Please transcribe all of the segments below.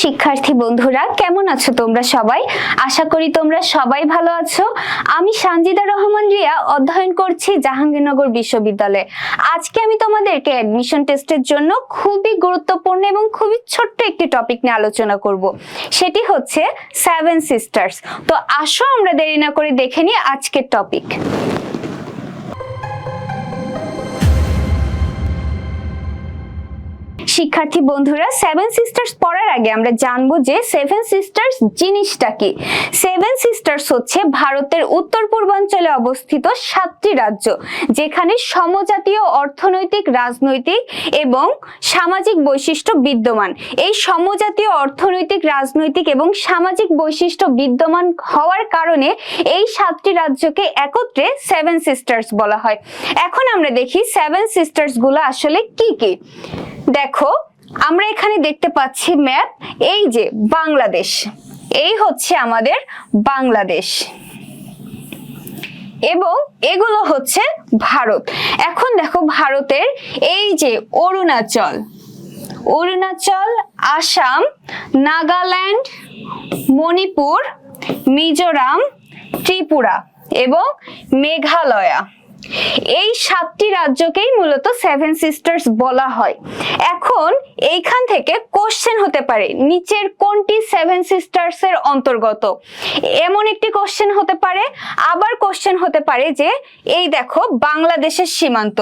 শিক্ষার্থী বন্ধুরা, কেমন আছো তোমরা সবাই? আশা করি তোমরা সবাই ভালো আছো। আমি সানজিদা রহমান রিয়া, অধ্যয়ন করছি জাহাঙ্গীরনগর বিশ্ববিদ্যালয়ে। আজকে আমি তোমাদেরকে অ্যাডমিশন টেস্টের জন্য খুবই গুরুত্বপূর্ণ এবং খুবই ছোট্ট একটি টপিক নিয়ে আলোচনা করব। সেটি হচ্ছে সেভেন সিস্টার্স তো আসো, আমরা দেরি না করে দেখে নিই আজকের টপিক শিক্ষার্থী বন্ধুরা সেভেন সিস্টার্স পড়ার আগে আমরা জানব যে সেভেন সিস্টার্স জিনিসটা কি? সেভেন সিস্টার্স হচ্ছে ভারতের উত্তর পূর্বাঞ্চলে অবস্থিত সাতটি রাজ্য, যেখানে সমজাতীয় অর্থনৈতিক, রাজনৈতিক এবং সামাজিক বৈশিষ্ট্য বিদ্যমান। এই সমজাতীয় অর্থনৈতিক, রাজনৈতিক এবং সামাজিক বৈশিষ্ট্য বিদ্যমান হওয়ার কারণে এই সাতটি রাজ্যকে একত্রে সেভেন সিস্টার্স বলা হয়। এখন আমরা দেখি সেভেন সিস্টার্সগুলো আসলে কি কি। দেখো, আমরা এখানে দেখতে পাচ্ছি ম্যাপ এই যে বাংলাদেশ। এই হচ্ছে আমাদের বাংলাদেশ। এবং এগুলো হচ্ছে ভারত। এখন দেখো ভারতের এই যে অরুণাচল। অরুণাচল, আসাম, নাগাল্যান্ড, মণিপুর, মিজোরাম, ত্রিপুরা এবং মেঘালয়া। এই সাতটি রাজ্যকেই মূলত সেভেন সিস্টার্স বলা হয়। এখন এইখান থেকে কোশ্চেন হতে পারে, নিচের কোনটি সেভেন সিস্টার্স এর অন্তর্গত? এমন একটি কোশ্চেন হতে পারে, আবার কোশ্চেন হতে পারে যে, এই দেখো বাংলাদেশের সীমান্ত।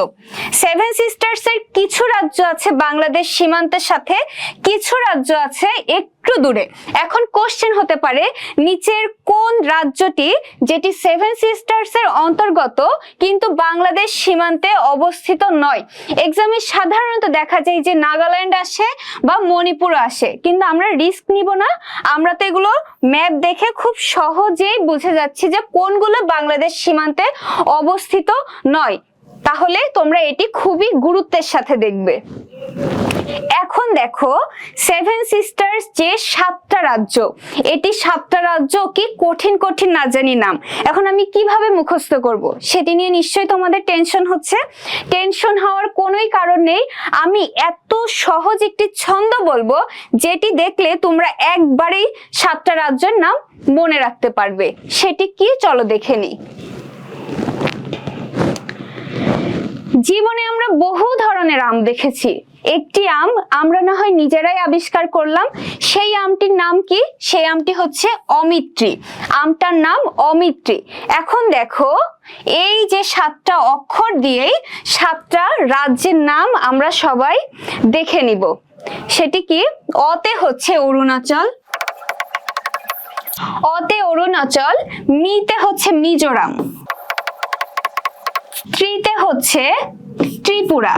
সেভেন সিস্টার্স এর কিছু রাজ্য আছে বাংলাদেশ সীমান্তের সাথে, কিছু রাজ্য আছে একটু দূরে। এখন কোশ্চেন হতে পারে, নিচের কোন রাজ্যটি যেটি সেভেন সিস্টার্স এর অন্তর্গত, কিন্তু বাংলাদেশ সীমান্তে অবস্থিত নয়। এক্সামে সাধারণত দেখা যায় যে নাগাল্যান্ড আসে বা মণিপুর আসে। কিন্তু আমরা রিস্ক নিব না। আমরা তো এগুলো ম্যাপ দেখে খুব সহজেই বুঝে যাচ্ছি যে কোনগুলো বাংলাদেশ সীমান্তে অবস্থিত নয়। তাহলে তোমরা এটি খুবই গুরুত্বের সাথে দেখবে। এখন দেখো সেভেন সিস্টার্স যে সাতটা রাজ্য, এটি সাতটা রাজ্য কি কঠিন কঠিন না জানি নাম। এখন আমি কীভাবে মুখস্থ করব? সেটি নিয়ে নিশ্চয়ই তোমাদের টেনশন হচ্ছে। টেনশন হওয়ার কোনোই কারণ নেই। আমি এত সহজ একটি ছন্দ বলব, যেটি দেখলে তোমরা একবারেই সাতটা রাজ্যের নাম মনে রাখতে পারবে। সেটি কি? চলো দেখে নিই। জীবনে আমরা বহু ধরনের আম দেখেছি। একটি আম আমরা না হয় নিজেরাই আবিষ্কার করলাম, সেই আমটির নাম কি? সেই আমটি হচ্ছে অমিত্রী। আমটার নাম অমিত্রী। এখন দেখো, এই যে সাতটা অক্ষর দিয়েই সাতটা রাজ্যের নাম আমরা সবাই দেখে নিব। সেটি কি? অতে হচ্ছে অরুণাচল, অতে অরুণাচল, মিতে হচ্ছে মিজোরাম। ত্রিতে হচ্ছে ত্রিপুরা।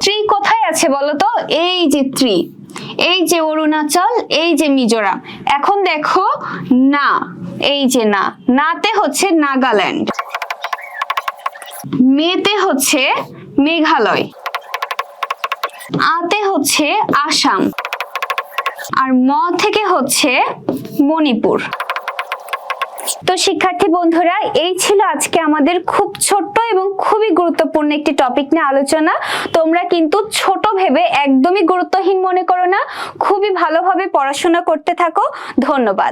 ত্রি কোথায় আছে বলতো? এই যে ত্রি, এই যে অরুণাচল, এই যে মিজোরাম। এখন দেখো না, এই যে না। নাতে হচ্ছে নাগাল্যান্ড। মেতে হচ্ছে মেঘালয়। আতে হচ্ছে আসাম। আর ম থেকে হচ্ছে মণিপুর। তো শিক্ষার্থী বন্ধুরা, এই ছিল আজকে আমাদের খুব ছোট্ট এবং খুবই গুরুত্বপূর্ণ একটি টপিক নিয়ে আলোচনা। তোমরা কিন্তু ছোট ভেবে একদমই গুরুত্বহীন মনে করো না, খুবই ভালোভাবে পড়াশোনা করতে থাকো। ধন্যবাদ।